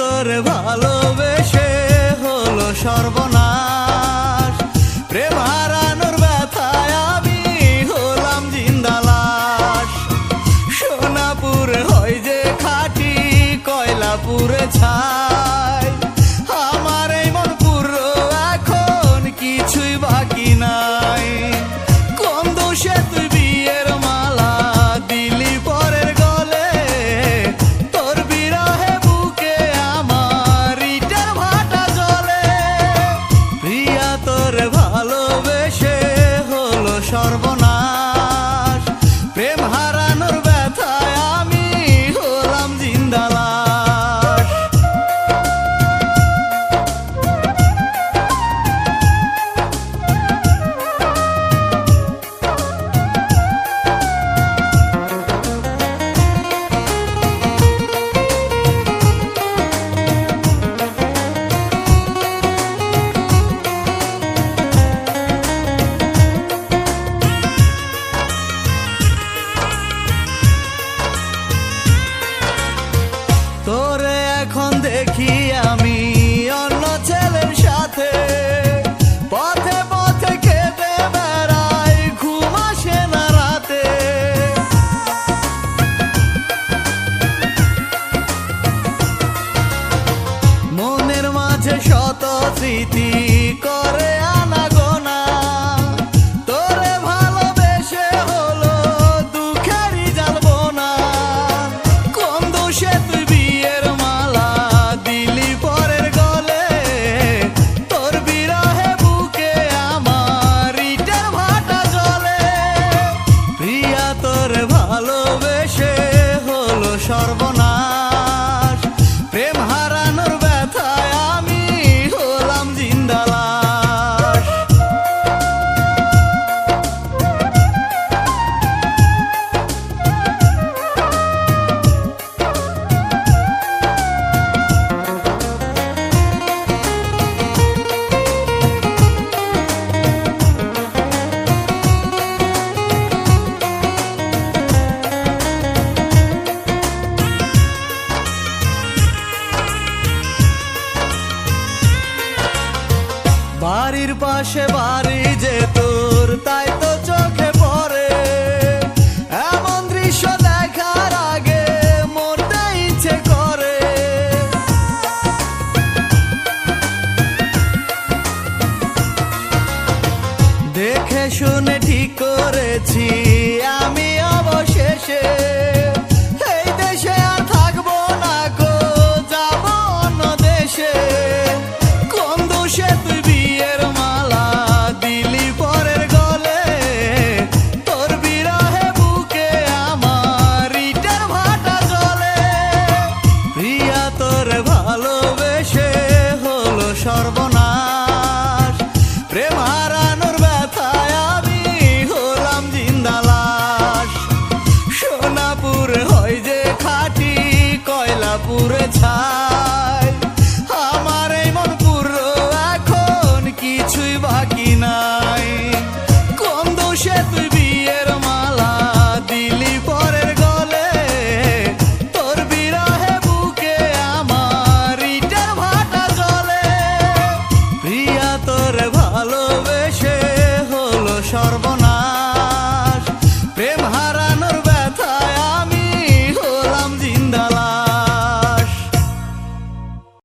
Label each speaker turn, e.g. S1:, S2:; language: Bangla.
S1: তোর ভালোবেসে হলো সর্বনাশ। প্রেম হারানোর ব্যথায় আমি হলাম জিন্দালাশ। সোনাপুর হয় যে খাটি, কয়লাপুরে ছা प्रेम हा শত স্মৃতি পাশে বাড়ি যে তোর, তাই তো চোখে পড়ে। এমন দৃশ্য দেখার আগে মরতে ইচ্ছে করে। দেখে শুনে ঠিক করেছি, আমি অবশেষে ಪ್ರೇಮ